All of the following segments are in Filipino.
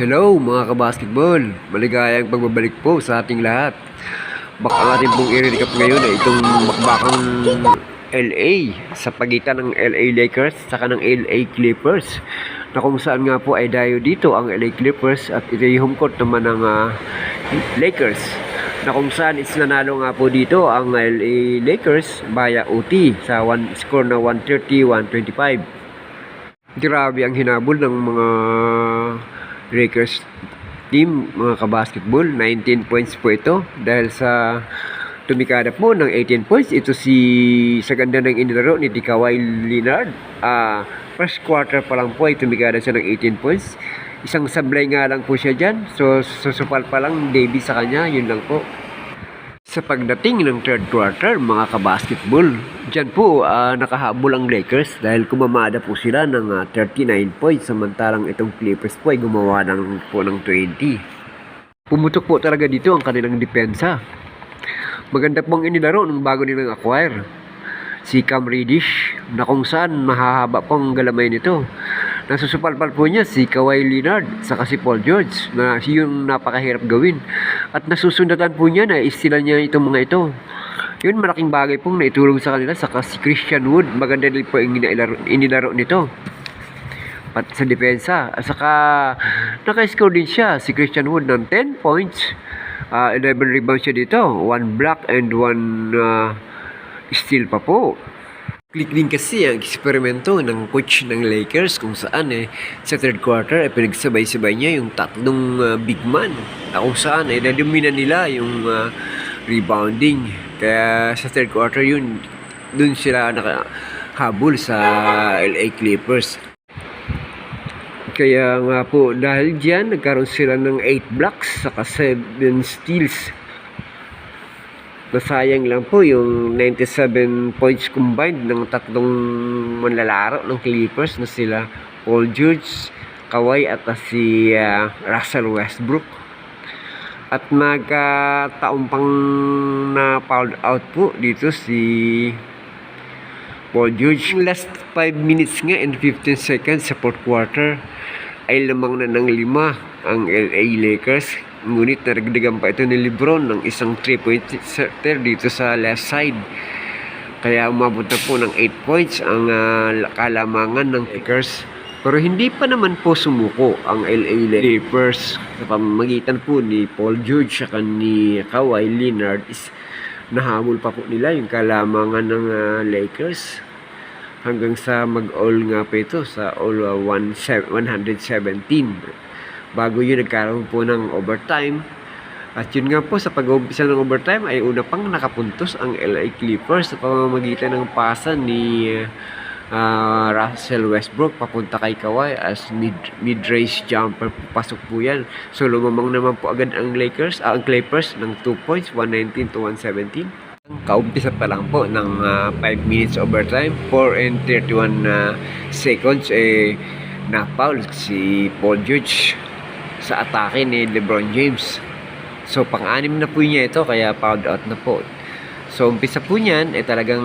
Hello mga kabasketball! Maligayang pagbabalik po sa ating lahat. Baka ang ating pong i-recap ngayon ay itong bakbakang LA sa pagitan ng LA Lakers saka ng LA Clippers na kung saan nga po ay dayo dito ang LA Clippers at ito yung home court naman ng ah, Lakers na kung saan is nanalo nga po dito ang LA Lakers via OT sa one score na 130-125 Grabe ang hinabol ng mga Lakers team, mga kabasketball. 19 points po ito dahil sa tumikada po ng 18 points. Ito si sa ganda ng inilaro ni Di Kawhi Leonard. Ah, first quarter pa lang po ay tumikada siya ng 18 points. Isang sablay nga lang po siya dyan. So, susupal pa lang Davis sa kanya. Yun lang po. Sa pagdating ng third quarter, mga kabasketball, dyan po ah, nakahabol ang Lakers dahil kumamada po sila ng ah, 39 points samantalang itong Clippers po ay gumawa ng, po ng 20. Pumutok po talaga dito ang kanilang depensa. Maganda pong inilaro nung bago nilang acquire. Si Cam Reddish na kung saan mahahaba pong galamay nito. Nasusupalpal po niya si Kawhi Leonard saka si Paul George na yung napakahirap gawin. At nasusundatan po niya na istila niya itong mga ito. Yun, malaking bagay pong naitulong sa kanila. Saka si Christian Wood, maganda din po yung inilaro, nito. Pat sa depensa. At saka, naka-score din siya, si Christian Wood ng 10 points. ah 11 rebounds siya dito. 1 block and 1 steal pa po. Click din kasi ang eksperimento ng coach ng Lakers kung saan eh sa third quarter ay pinagsabay-sabay niya yung tatlong ah, big man na kung saan ay nadumina nila yung ah, rebounding. Kaya sa third quarter yun, dun sila nakahabol sa LA Clippers. Kaya nga po, dahil dyan, nagkaroon sila ng 8 blocks saka 7 steals. Nasayang lang po yung 97 points combined ng tatlong manlalaro ng Clippers na sila Paul George, Kawhi at si ah, Russell Westbrook. At nagkataon pang na fouled out po dito si Paul George. Last 5 minutes nga and 15 seconds sa fourth quarter ay lamang na ng lima ang LA Lakers. Ngunit naragdagan pa ito ni Lebron ng isang 3-point setter dito sa left side. Kaya umabot na po ng 8 points ang ah, kalamangan ng Lakers. Pero hindi pa naman po sumuko ang LA Clippers sa pamamagitan po ni Paul George at ni Kawhi Leonard is nahabol pa po nila yung kalamangan ng ah, Lakers hanggang sa mag-all nga pa ito sa all uh, 117 bago yun nagkaroon po ng overtime. At yun nga po sa pag-uumpisa ng overtime ay una pang nakapuntos ang LA Clippers sa pamamagitan ng pasa ni ah, Russell Westbrook papunta kay Kawhi as mid mid-range jumper. Pasok po yan. So lumamang naman po agad ang Lakers ah, ang Clippers ng 2 points 119 to 117 Kaumpisa pa lang po ng 5 minutes overtime, 4 and 31 na seconds. Eh na-foul si Paul George sa atake ni LeBron James. So pang-anim na po niya ito kaya fouled out na po. So umpisa po niyan eh talagang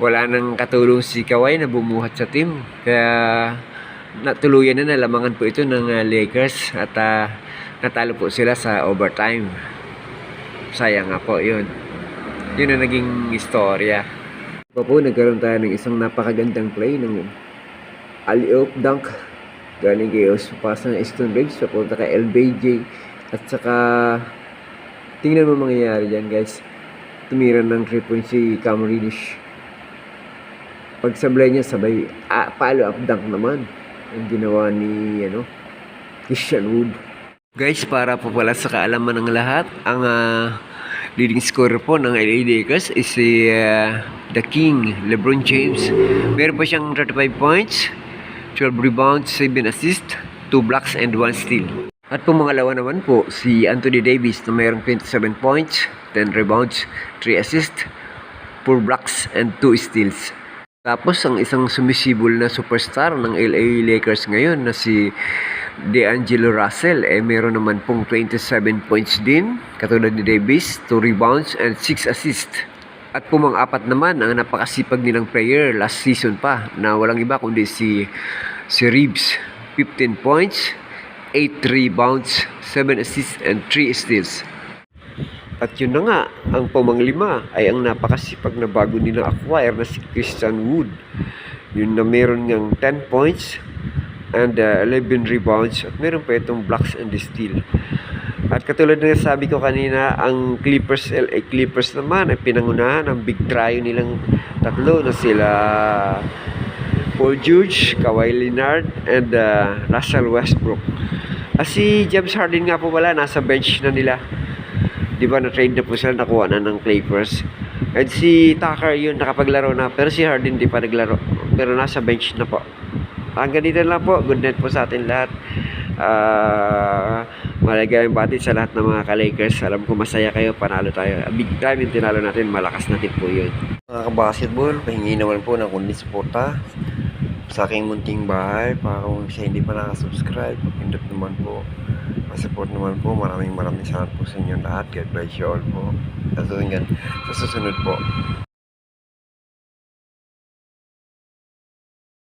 wala nang katulong si Kawhi na bumuhat sa team. Kaya natuluyan na nalamangan po ito ng ah, Lakers at ah, natalo po sila sa overtime. Sayang nga po yun. Yun ang naging istorya. Pa po, nagkaroon tayo ng isang napakagandang play ng alley-oop dunk galing kay Osupasa ng Stonebridge papunta kay LBJ at saka tingnan mo mangyayari dyan guys. Tumira ng 3 points si Cam Reddish pagsablay niya sabay ah, follow up dunk naman. Ang ginawa ni ano Christian Wood. Guys para po pala sa kaalaman ng lahat ang ah, leading scorer po ng LA Lakers is si ah, The King, LeBron James. Meron pa siyang 35 points, 12 rebounds, 7 assists, 2 blocks, and 1 steal. At po pangalawa naman po, si Anthony Davis na mayroong 27 points, 10 rebounds, 3 assists, 4 blocks, and 2 steals. Tapos ang isang sumisibol na superstar ng LA Lakers ngayon na si DeAngelo Russell eh meron naman pong 27 points din katulad ni Davis, 2 rebounds and 6 assists. At pumang apat naman ang napakasipag nilang player last season pa na walang iba kundi si si Reeves 15 points, 8 rebounds, 7 assists, and 3 steals. At yun na nga, ang pamanglima ay ang napakasipag na bago nila acquire na si Christian Wood. Yun na meron ngang 10 points and uh, 11 rebounds at meron pa itong blocks and steal. At katulad na sabi ko kanina, ang Clippers, LA Clippers naman ay pinangunahan ang big trio nilang tatlo na sila Paul George, Kawhi Leonard, and uh, Russell Westbrook. At si James Harden nga po wala, nasa bench na nila. Di ba na-trade na po sila, nakuha na ng Clippers. And si Tucker yun, nakapaglaro na. Pero si Harden di pa naglaro. Pero nasa bench na po. Hanggang dito lang po. Good night po sa atin lahat. Uh, maligayang bati sa lahat ng mga ka-Lakers. Alam ko masaya kayo, panalo tayo. Big time yung tinalo natin, malakas natin po yun. Mga basketball pahingi naman po ng kundi suporta sa aking munting bahay. Para kung siya hindi pa nakasubscribe, pindot naman po. Support naman po. Maraming maraming salamat po sa inyo lahat. God bless you all po. Sa susunod, sa susunod po.